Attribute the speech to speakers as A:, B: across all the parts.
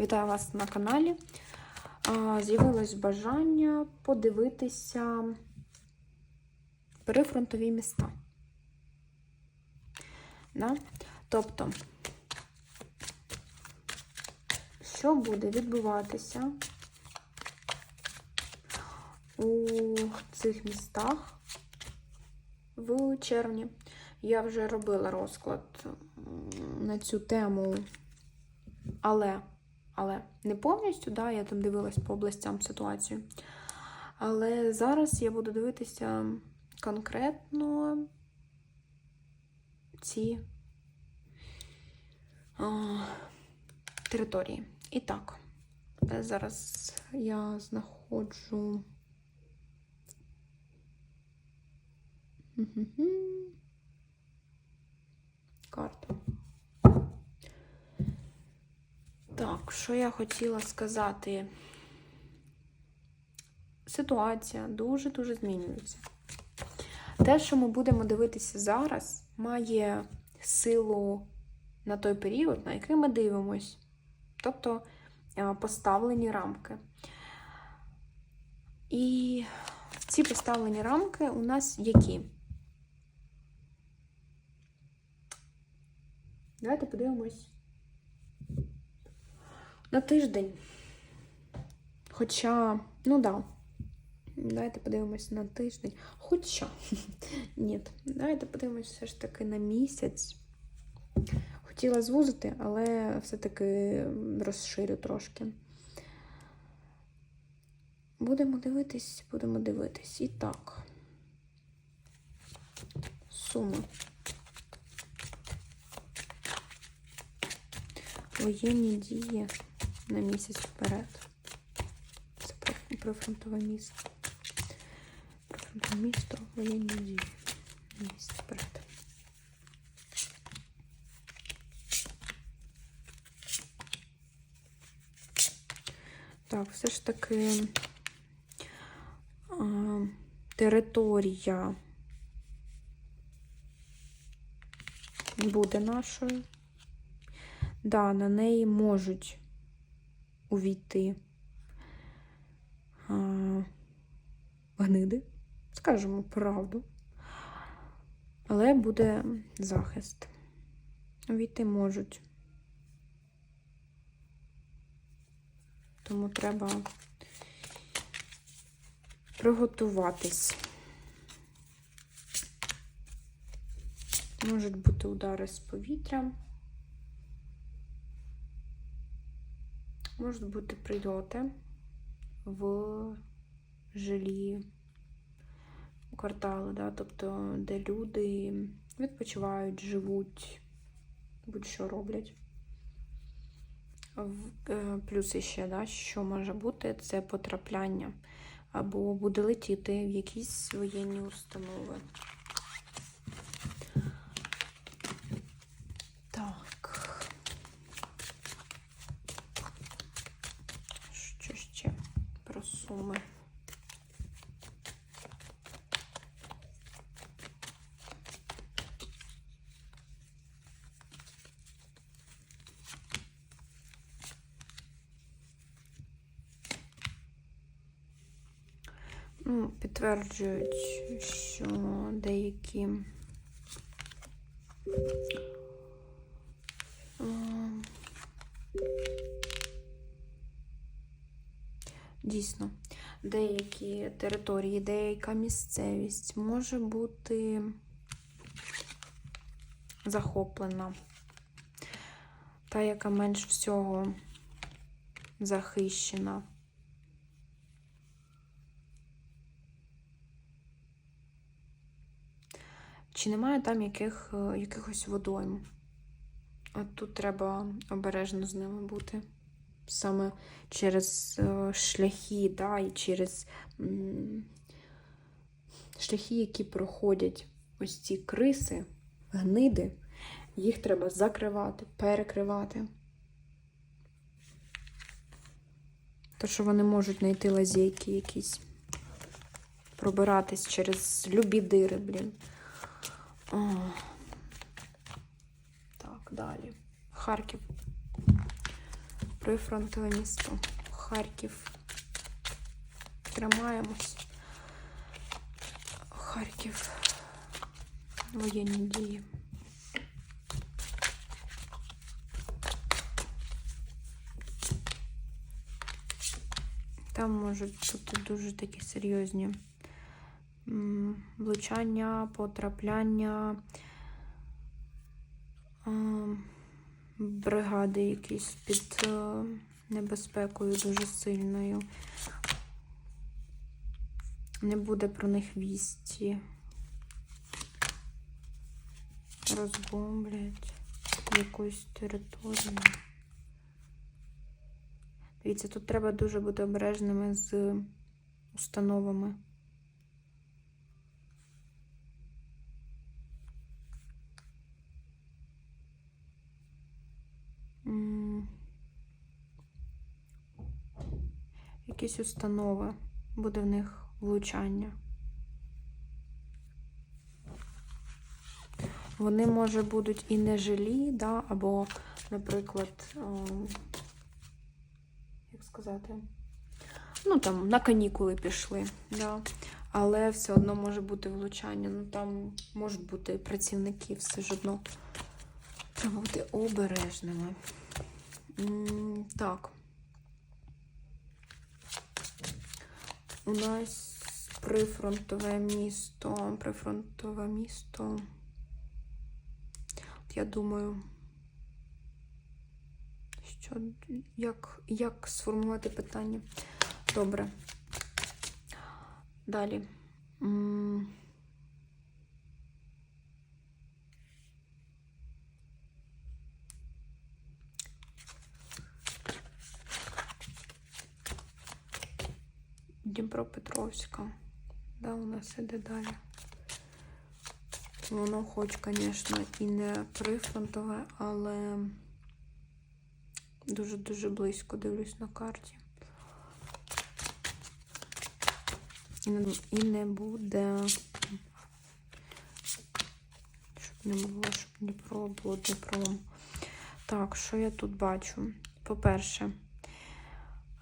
A: Вітаю вас на каналі. З'явилось бажання подивитися перифронтові міста. Да? Тобто, що буде відбуватися у цих містах в червні? Я вже робила розклад на цю тему, але, але не повністю, да, я там дивилась по областям ситуацію. Але зараз я буду дивитися конкретно ці а, території. І так, е, зараз я знаходжу. Що я хотіла сказати? Ситуація дуже-дуже змінюється. Те, що ми будемо дивитися зараз, має силу на той період, на який ми дивимось. Тобто е, поставлені рамки. І ці поставлені рамки у нас які? Давайте подивимось на тиждень. Хоча, ну да, давайте подивимось на тиждень. Хоча, ні, давайте подивимось все ж таки на місяць. Хотіла звузити, але все-таки розширю трошки. Будемо дивитись, будемо дивитись. І так. Суми. Воєнні дії на місяць вперед. Це прифронтове місто. Прифронтове місто, воєнні дії на місяць вперед. Так, все ж таки а, територія буде нашою. Да, на неї можуть увійти а, гниди, скажемо правду, але буде захист. Увійти можуть. Тому треба приготуватись. Можуть бути удари з повітря. Можуть бути прильоти в жилі квартали, да? тобто, де люди відпочивають, живуть, будь-що роблять. Е, Плюс іще, да, що може бути, це потрапляння або буде летіти в якісь воєнні установи. Так. Що ще про? Ну, підтверджують, що деякі дійсно деякі території, деяка місцевість може бути захоплена, та, яка менш всього захищена. Чи немає там яких, е, якихось водойм? От тут треба обережно з ними бути. Саме через е, шляхи, да, і через шляхи, які проходять ось ці криси, гниди, їх треба закривати, перекривати. То, що вони можуть знайти лазейки якісь, пробиратись через любі дири, блін. О. Так, далі. Харків. Прифронтове місто. Харків. Тримаємось. Харків. Воєнні дії. Там можуть бути дуже такі серйозні м, влучання, потрапляння, ем, Бригади якісь під е, небезпекою дуже сильною. Не буде про них вісті. Розбомблять якусь територію. Дивіться, тут треба дуже бути обережними з установами. Якісь установи. Буде в них влучання. Вони, може, будуть і не жилі, да, або, наприклад, ем, як сказати, ну там на канікули пішли, да. але все одно може бути влучання. Ну там можуть бути працівники, все ж одно. Треба бути обережними. Так. У нас прифронтове місто. Прифронтове місто. От я думаю, що як, як сформувати питання? Добре. Далі. Дніпропетровська. Да, у нас іде далі. Воно хоч, звісно, і не прифронтове, але дуже-дуже близько дивлюсь на карті. І не, буде. Щоб не було, щоб Дніпро було Дніпром. Так, що я тут бачу? По-перше,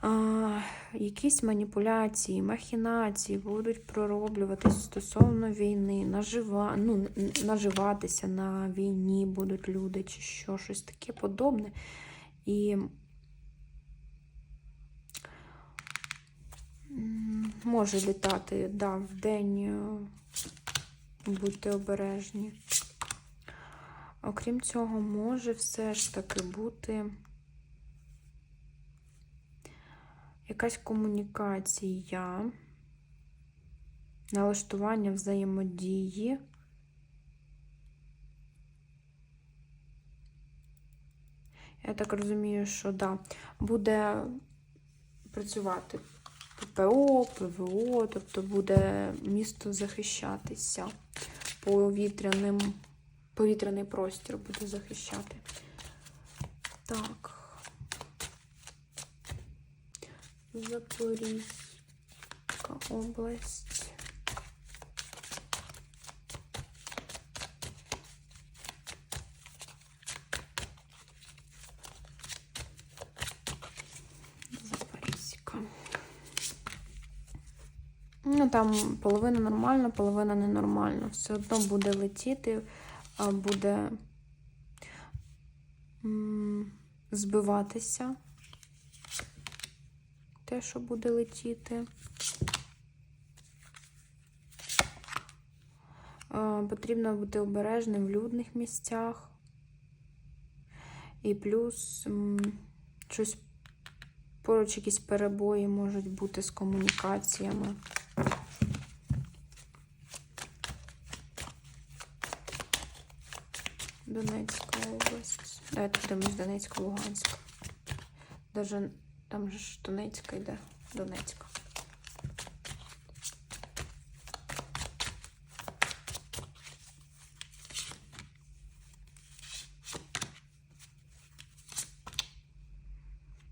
A: а, якісь маніпуляції, махінації будуть пророблюватись стосовно війни, нажива, ну, наживатися на війні будуть люди чи що, щось таке подобне. І може літати, да, в день е, будьте обережні. Окрім цього, може все ж таки бути якась комунікація, налаштування взаємодії. Я так розумію, що да, буде працювати ППО, ПВО, тобто буде місто захищатися повітряним, повітряний простір буде захищати. Так. Запорізька область. Запорізька. Ну, там половина нормально, половина ненормально. Все одно буде летіти, буде збиватися те, що буде летіти. Е, Потрібно бути обережним в людних місцях. І плюс щось поруч якісь перебої можуть бути з комунікаціями. Донецька область. Давайте подивимось Донецька, Луганська. Даже там же ж Донецька йде. Донецька.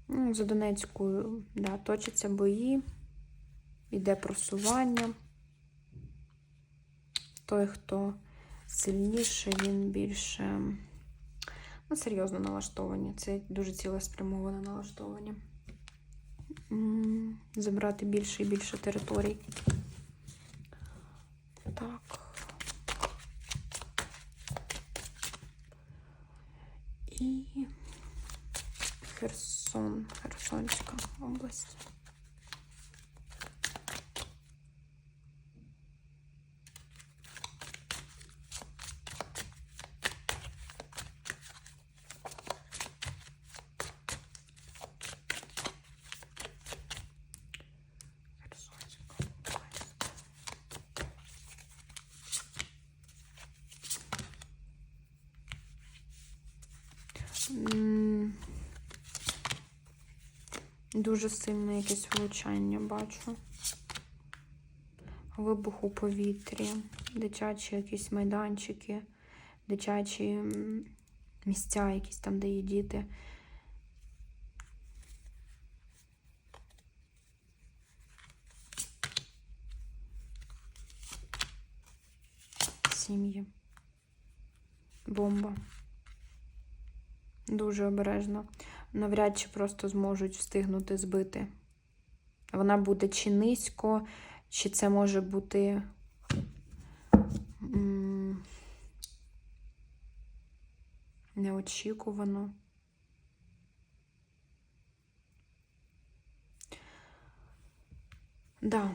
A: Ну, За Донецькою да, точаться бої, йде просування. Той, хто сильніший, він більше Ну, серйозно налаштовані. Це дуже цілеспрямоване налаштовані. Забрати більше і більше територій. Так. І Херсон, Херсонська область. Дуже сильне якесь влучання бачу. Вибух у повітрі, дитячі якісь майданчики, дитячі місця, якісь там, де є діти. Сім'ї. Бомба. Дуже обережно. Навряд чи просто зможуть встигнути збити. Вона буде чи низько, чи це може бути. Неочікувано. Да,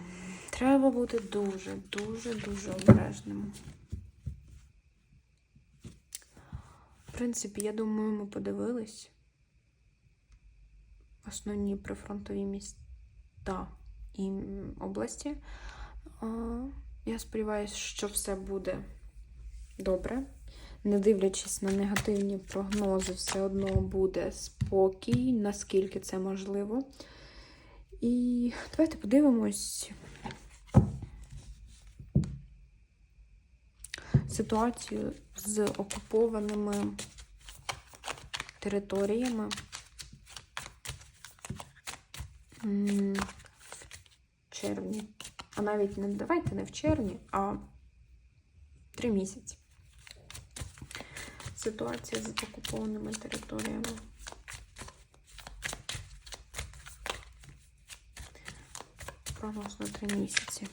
A: треба бути дуже, дуже, дуже обережним. В принципі, я думаю, ми подивились основні прифронтові міста і області. Я сподіваюся, що все буде добре. Не дивлячись на негативні прогнози, все одно буде спокій, наскільки це можливо. І давайте подивимось ситуацію з окупованими територіями. В червні. А навіть не давайте не в червні, а три місяці. Ситуація з окупованими територіями. Прогноз на три місяці.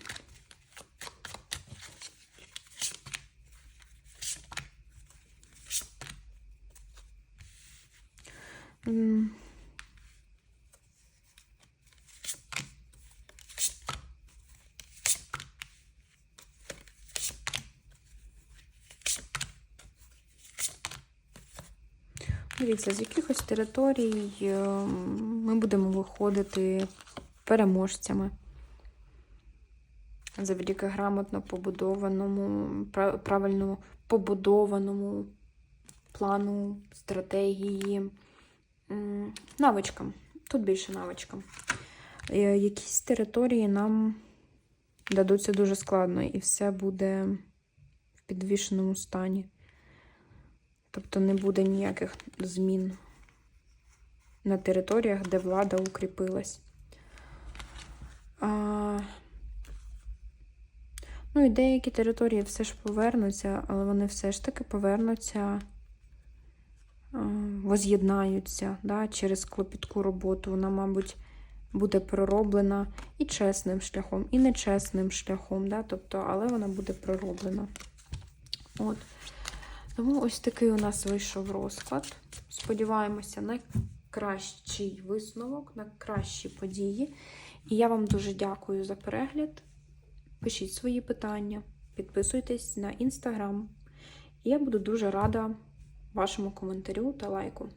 A: Дивіться, з якихось територій е, ми будемо виходити переможцями. Завдяки грамотно побудованому, правильно побудованому плану, стратегії, навичкам. Тут більше навичкам. Е, Якісь території нам дадуться дуже складно, і все буде в підвішеному стані. Тобто не буде ніяких змін на територіях, де влада укріпилась. А... Ну і деякі території все ж повернуться, але вони все ж таки повернуться, воз'єднаються да, через клопітку роботу. Вона, мабуть, буде пророблена і чесним шляхом, і нечесним шляхом, да, тобто, але вона буде пророблена. От. Тому ось такий у нас вийшов розклад. Сподіваємося на кращий висновок, на кращі події. І я вам дуже дякую за перегляд. Пишіть свої питання, підписуйтесь на інстаграм. І я буду дуже рада вашому коментарю та лайку.